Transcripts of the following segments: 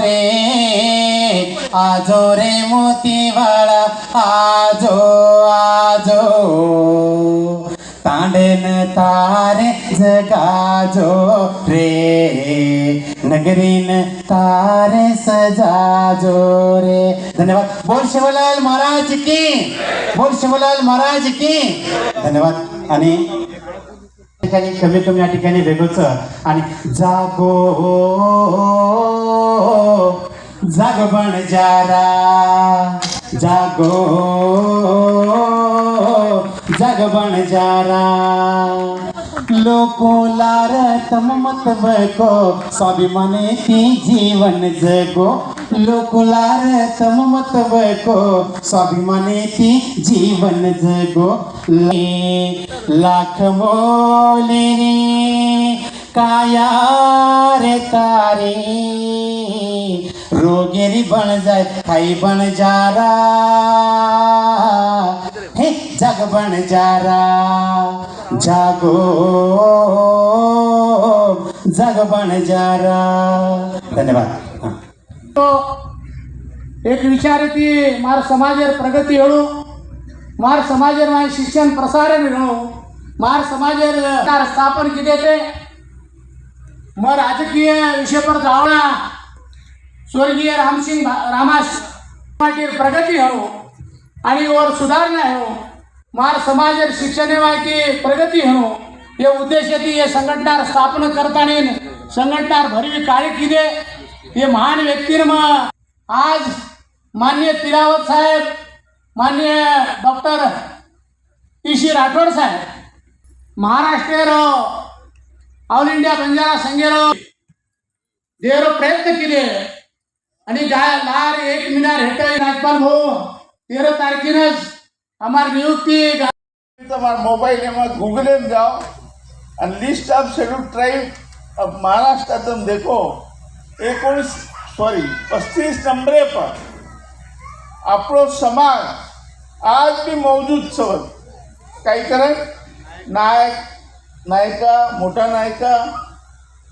रे आजो रे मोतीवाळा आजो आजो. तांडेन तारे जगाजो रे नगरीन तारे सजाजो रे. धन्यवाद. बोल शिवलाल महाराज की बोल शिवलाल महाराज की. धन्यवाद. आणि ठिकाणी कमी कमी या ठिकाणी वेगळंच. आणि जागो. जाग बन जारा. जागो. जाग बन जारा. लोको लार तम मत बको स्वाभिमाने ती जीवन जगो. लोको लार तम मत बको स्वाभिमाने ती जीवन जगो. ले लाख बोले काया रे तारी? रोगेरी बन जाय खाई बन जा रा हे जग बन जा रा जागो. जग बन जा रा धन्यवाद तो एक विचार ती मार समाजर प्रगती होणू मार समाजर माझे शिक्षण प्रसारण घेणू मार समाजर स्थापन किती ते? मग राजकीय विषयपर जावणा स्वर्गीय रामसिंग भा- रामास पाटील प्रगती हो आणि वर सुधारणा हो. मार समाज शिक्षणे माहिती प्रगती हो. हे उद्देश ती हे संघटनार स्थापन करताना संघटनार भरवी काळी किदे? हे महान व्यक्तीनं मग आज मान्य तिरावत साहेब मान्य डॉक्टर ईशी राठोड साहेब महाराष्ट्र हो. ऑल इंडिया बंजारा संघेनं ध्येय प्रयत्न केले आणि लार एक मिनार हेट राजपाल भाऊ तेरा तारखेनच आम्हाला नियुक्ती मोबाईल एम गूगल जाओ. आणि list of schedule tribe of महाराष्ट्रात देखो. एकोणीस सॉरी पस्तीस नंबरे पर आपलो समाज आज બી मौजूद સવર काही करत नायक नायका मोठा नायका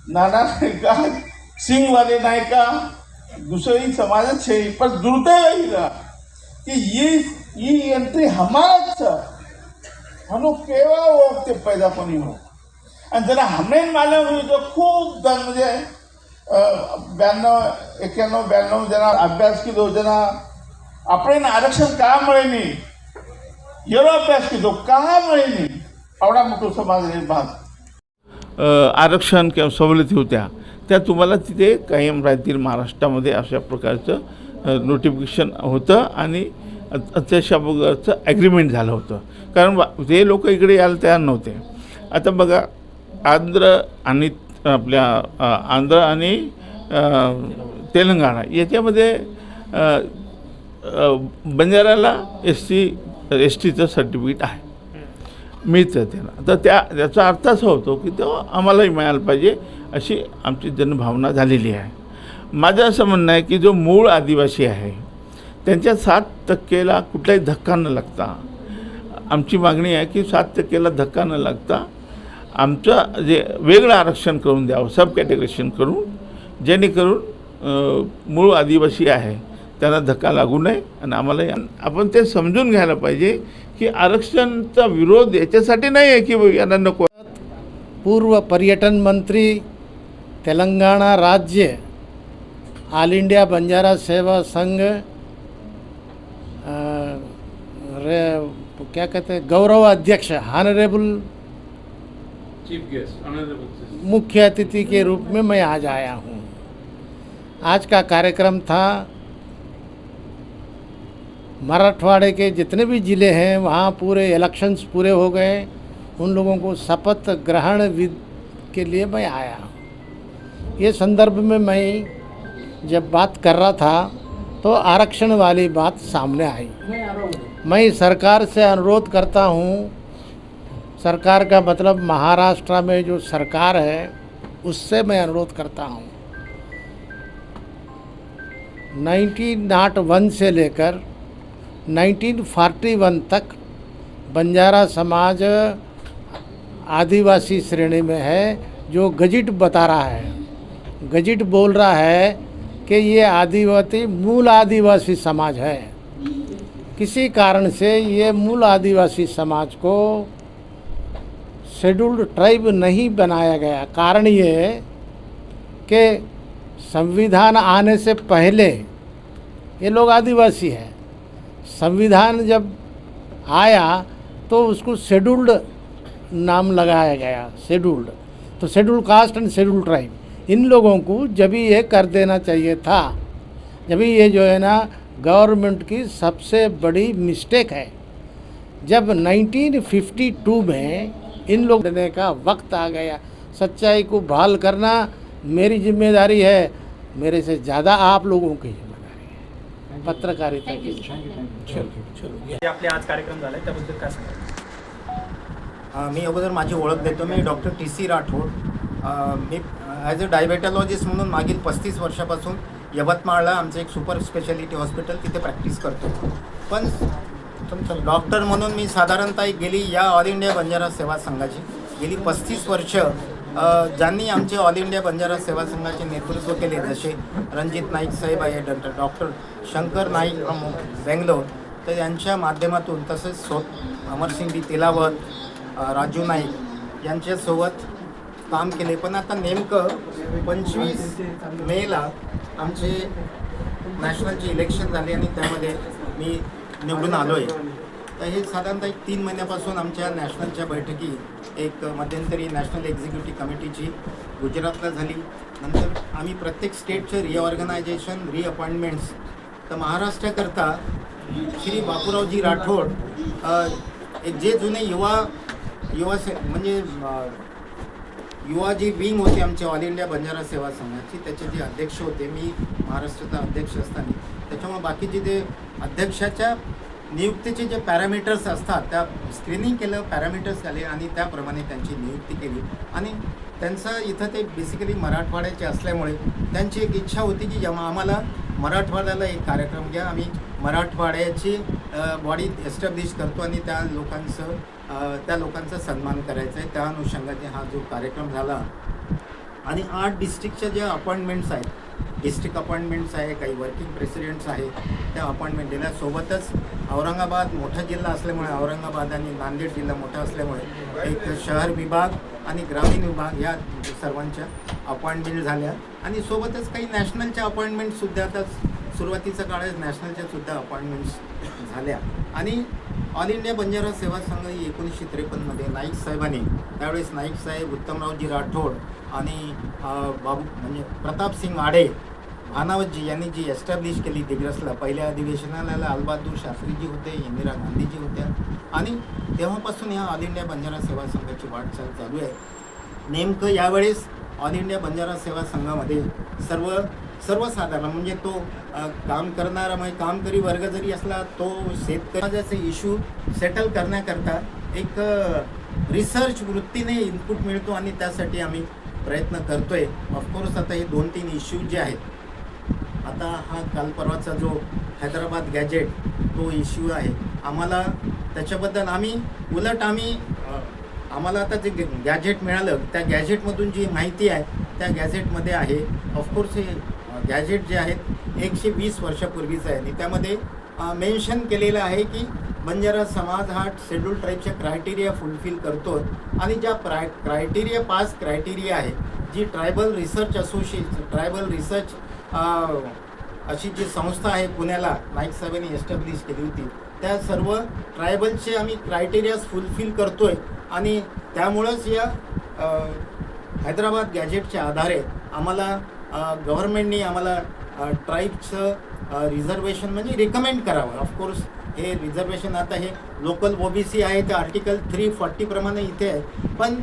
नाना नायका सिंगवाले नायका दुसरी समाजात समाज पण दुर्दैव की ही एंट्री कि ये केव्हा यंत्र हमारा पैदा कोणी हो. आणि जरा हमने मालव तो खूप जण म्हणजे ब्याण्णव एक्क्याण्णव ब्याण्णव जना अभ्यास केलो जना आपण आरक्षण का मिळेनी? एवढा अभ्यास केलो का मिळेनी? एवढा मोठा समाज आहे भाग. आरक्षण किंवा सवलती होत्या त्या तुम्हाला तिथे कायम राहतील महाराष्ट्रामध्ये अशा प्रकारचं नोटिफिकेशन होतं आणि अ- प्रकारचं ॲग्रीमेंट झालं होतं. कारण वा- ते लोक इकडे यायला तयार नव्हते. आता बघा आंध्र आणि आपल्या आंध्र आणि तेलंगणा याच्यामध्ये बंजाऱ्याला बंजाराला एस टी एस टीचं सर्टिफिकेट आहे. मिळतं त्यांना. तर त्या त्याचा अर्थ असा होतो की तो आम्हालाही मिळायला पाहिजे अशी आमची जनभावना झालेली आहे. माझं असं म्हणणं आहे की जो मूळ आदिवासी आहे त्यांच्या सात टक्केला कुठलाही धक्का न लागता आमची मागणी आहे की सात टक्केला धक्का न लागता आमचं जे वेगळं आरक्षण करून द्यावं सब कॅटेगरेशन करून जेणेकरून मूळ आदिवासी आहे त्यांना धक्का लागू नये आणि आम्हाला आपण ते समजून घ्यायला पाहिजे की आरक्षणचा विरोध याच्यासाठी नाही आहे की यांना नको पूर्व पर्यटन मंत्री तेलंगाना राज्य ऑल इंडिया बंजारा सेवा संघ रे क्या कहते हैं गौरव अध्यक्ष ऑनरेबल मुख्य अतिथि के रूप में मैं आज आया हूँ। आज का कार्यक्रम था मराठवाड़े के जितने भी ज़िले हैं, वहाँ पूरे इलेक्शंस पूरे हो गए उन लोगों को शपथ ग्रहण विध के लिए मैं आया ये संदर्भ में मैं जब बात कर रहा था तो आरक्षण वाली बात सामने आई। मैं सरकार से अनुरोध करता हूँ, सरकार का मतलब महाराष्ट्र में जो सरकार है, उससे मैं अनुरोध करता हूँ। नाइनटीन नाट वन से लेकर 1941 तक बंजारा समाज आदिवासी श्रेणी में है, जो गजिट बता रहा है। गजिट बोल रहा है कि ये आदिवासी, मूल आदिवासी समाज है। किसी कारण से ये मूल आदिवासी समाज को शेड्यूल्ड ट्राइब नहीं बनाया गया। कारण ये कि संविधान आने से पहले ये लोग आदिवासी हैं। संविधान जब आया तो उसको शेड्यूल्ड नाम लगाया गया शेड्यूल्ड तो schedule caste and schedule tribe in लोगों को जब ही ये कर देना चाहिए था, जब ही ये जो है ना गवर्नमेंट की सबसे बड़ी मिस्टेक है, जब 1952 में इन लोग देने का वक्त आ गया, सच्चाई को बहाल करना मेरी ज़िम्मेदारी है, मेरे से ज़्यादा आप लोगों की पत्रकारिता की जे आपले आज कार्यक्रम झाले त्याबद्दल काय सांगाल? अ, मी अगोदर माझी ओळख देतो मी डॉक्टर टी सी राठोड. मी ॲज अ डायबेटॉलॉजिस्ट म्हणून मागील पस्तीस वर्षापासून यवतमाळला आमचं एक सुपर स्पेशालिटी हॉस्पिटल तिथे प्रॅक्टिस करतो. पण तुमचं डॉक्टर म्हणून मी साधारणतः गेली या ऑल इंडिया बंजारा सेवा संघाची गेली पस्तीस वर्ष ज्यांनी आमचे ऑल इंडिया बंजारा सेवा संघाचे नेतृत्व केले जसे रणजित नाईक साहेब आहे डॉक्टर डॉक्टर शंकर नाईक बेंगलोर तर यांच्या माध्यमातून तसेच सो अमरसिंग बी राजू नाईक यांच्यासोबत काम केले. पण आता नेमकं पंचवीस मेला आमचे नॅशनलचे इलेक्शन झाले आणि त्यामध्ये मी निवडून आलो आहे तर हे साधारणतः एक तीन महिन्यापासून आमच्या नॅशनलच्या बैठकी एक मध्यंतरी नॅशनल एक्झिक्युटिव्ह कमिटीची गुजरातला झाली. नंतर आम्ही प्रत्येक स्टेटचं रिऑर्गनायझेशन रिअपॉइंटमेंट्स तर महाराष्ट्राकरता श्री बापूरावजी राठोड एक जे जुने युवा युवा से म्हणजे युवा जी विंग होती आमच्या ऑल इंडिया बंजारा सेवा संघाची त्याचे जे अध्यक्ष होते मी महाराष्ट्राचा अध्यक्ष असताना. त्याच्यामुळे बाकीचे ते अध्यक्षाच्या नियुक्तीचे जे पॅरामीटर्स असतात त्या स्क्रीनिंग केलं पॅरामीटर्स आले आणि त्याप्रमाणे त्यांची नियुक्ती केली. आणि त्यांचं इथं ते बेसिकली मराठवाड्याचे असल्यामुळे त्यांची एक इच्छा होती की जेव्हा आम्हाला मराठवाड्याला एक कार्यक्रम घ्या आम्ही मराठवाड्याची बॉडी एस्टॅब्लिश करतो आणि त्या लोकांचं त्या लोकांचा सन्मान करायचा आहे. त्या अनुषंगाने हा जो कार्यक्रम झाला. आणि आठ डिस्ट्रिक्टच्या ज्या अपॉइंटमेंट्स आहेत डिस्ट्रिक्ट अपॉइंटमेंट्स आहे काही वर्किंग प्रेसिडेंट्स आहे त्या अपॉइंटमेंट दिल्या. सोबतच औरंगाबाद मोठा जिल्हा असल्यामुळे औरंगाबाद आणि नांदेड जिल्हा मोठा असल्यामुळे एक शहर विभाग आणि ग्रामीण विभाग या सर्वांच्या अपॉइंटमेंट झाल्या. आणि सोबतच काही नॅशनलच्या अपॉइंटमेंटसुद्धा आता सुरुवातीचा काळात नॅशनलच्या सुद्धा अपॉइंटमेंट्स झाल्या. आणि ऑल इंडिया बंजारा सेवा संघ ही एकोणीसशे त्रेपन्नमध्ये नाईक साहेबांनी त्यावेळेस नाईक साहेब उत्तमरावजी राठोड आणि बाबू म्हणजे प्रतापसिंग आडे भानावतजी यांनी जी एस्टॅब्लिश केली दिग्रसला पहिल्या अधिवेशनाला लालबहादूर शास्त्रीजी होते इंदिरा गांधीजी होत्या. आणि तेव्हापासून ह्या ऑल इंडिया बंजारा सेवा संघाची वाटचाल चालू आहे. नेमकं यावेळेस ऑल इंडिया बंजारा सेवा संघामध्ये सर्व सर्वसाधारण म्हणजे तो काम करणारा म्हणजे कामकरी वर्ग जरी असला तो शेतकऱ्याचे इश्यू सेटल करण्याकरता एक रिसर्च वृत्तीने इनपुट मिळतो आणि त्यासाठी आम्ही प्रयत्न करतोय. ऑफकोर्स आता हे दोन तीन इश्यू जे आहेत आता हा काल परवाचा जो हैदराबाद गॅजेट तो इश्यू आहे. आम्हाला त्याच्याबद्दल आम्ही उलट आम्ही आम्हाला आता जे गॅजेट मिळालं त्या गॅजेटमधून जी माहिती आहे त्या गॅजेटमध्ये आहे. ऑफकोर्स हे गॅजेट जे आहेत एकशे वीस वर्षापूर्वीचं आहे. आणि त्यामध्ये मेन्शन केलेलं आहे की बंजारा समाज हा शेड्यूल ट्राईबच्या क्रायटेरिया फुलफिल करतो आणि ज्या प्राय क्रायटेरिया पाच क्रायटेरिया आहे जी tribal research association tribal research अशी जी संस्था आहे पुण्याला नाईक साहेबांनी एस्टॅब्लिश केली होती त्या सर्व ट्रायबलचे आम्ही क्रायटेरियाज फुलफिल करतोय आणि त्यामुळंच या हैदराबाद गॅजेटच्या आधारे आम्हाला गव्हर्नमेंटनी आम्हाला ट्राईबचं रिझर्वेशन म्हणजे रिकमेंड करावं. ऑफकोर्स हे रिझर्वेशन आता हे लोकल ओबीसी आहे ते आर्टिकल थ्री फॉर्टीप्रमाणे इथे आहे. पण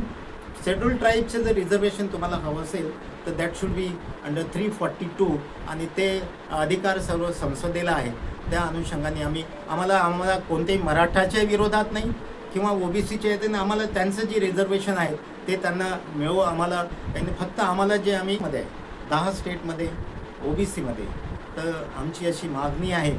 शेड्यूल ट्राईबचं जर रिझर्वेशन तुम्हाला हवं असेल तर that should be under three forty two आणि ते अधिकार सर्व संसदेला आहे त्या अनुषंगाने आम्ही आम्हाला आम्हाला कोणत्याही मराठाच्या विरोधात नाही किंवा ओबीसीच्या येते ना आम्हाला त्यांचं जे रिझर्वेशन आहे ते त्यांना मिळवू आम्हाला त्यांनी फक्त आम्हाला जे आम्ही मध्ये आहे दहा स्टेटमध्ये ओबीसीमध्ये तर आमची अशी मागणी आहे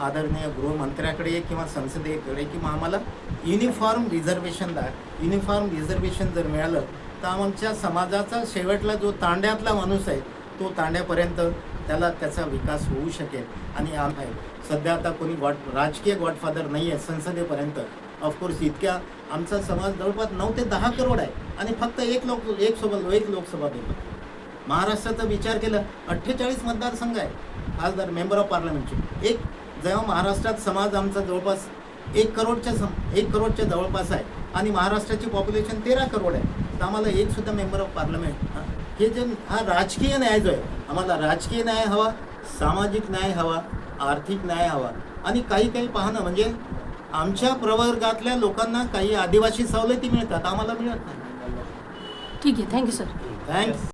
आदरणीय गृहमंत्र्याकडे किंवा संसदेकडे किंवा आम्हाला युनिफॉर्म रिझर्वेशन द्या युनिफॉर्म रिझर्वेशन जर मिळालं तर आमच्या समाजाचा शेवटला जो तांड्यातला माणूस आहे तो तांड्यापर्यंत त्याला त्याचा विकास होऊ शकेल. आणि आम आहे. सध्या आता कोणी गॉड राजकीय गॉडफादर नाही आहे संसदेपर्यंत. ऑफकोर्स इतक्या आमचा समाज जवळपास नऊ ते दहा करोड आहे. आणि फक्त एक लोक एक सोबत एक लोकसभा देतो महाराष्ट्राचा विचार केला अठ्ठेचाळीस मतदारसंघ आहे. खासदार मेंबर ऑफ पार्लमेंटचे एक जेव्हा महाराष्ट्रात समाज आमचा जवळपास एक करोडच्या सम एक करोडच्या जवळपास आहे. आणि महाराष्ट्राची पॉप्युलेशन तेरा करोड आहे. तर आम्हाला एक सुद्धा मेंबर ऑफ पार्लमेंट हा, हे जे हा राजकीय न्याय जो आहे आम्हाला राजकीय न्याय हवा सामाजिक न्याय हवा आर्थिक न्याय हवा. आणि काही काही पाहणं म्हणजे आमच्या प्रवर्गातल्या लोकांना काही आदिवासी सवलती मिळतात आम्हाला मिळत नाही. ठीक आहे थँक्यू सर थँक्स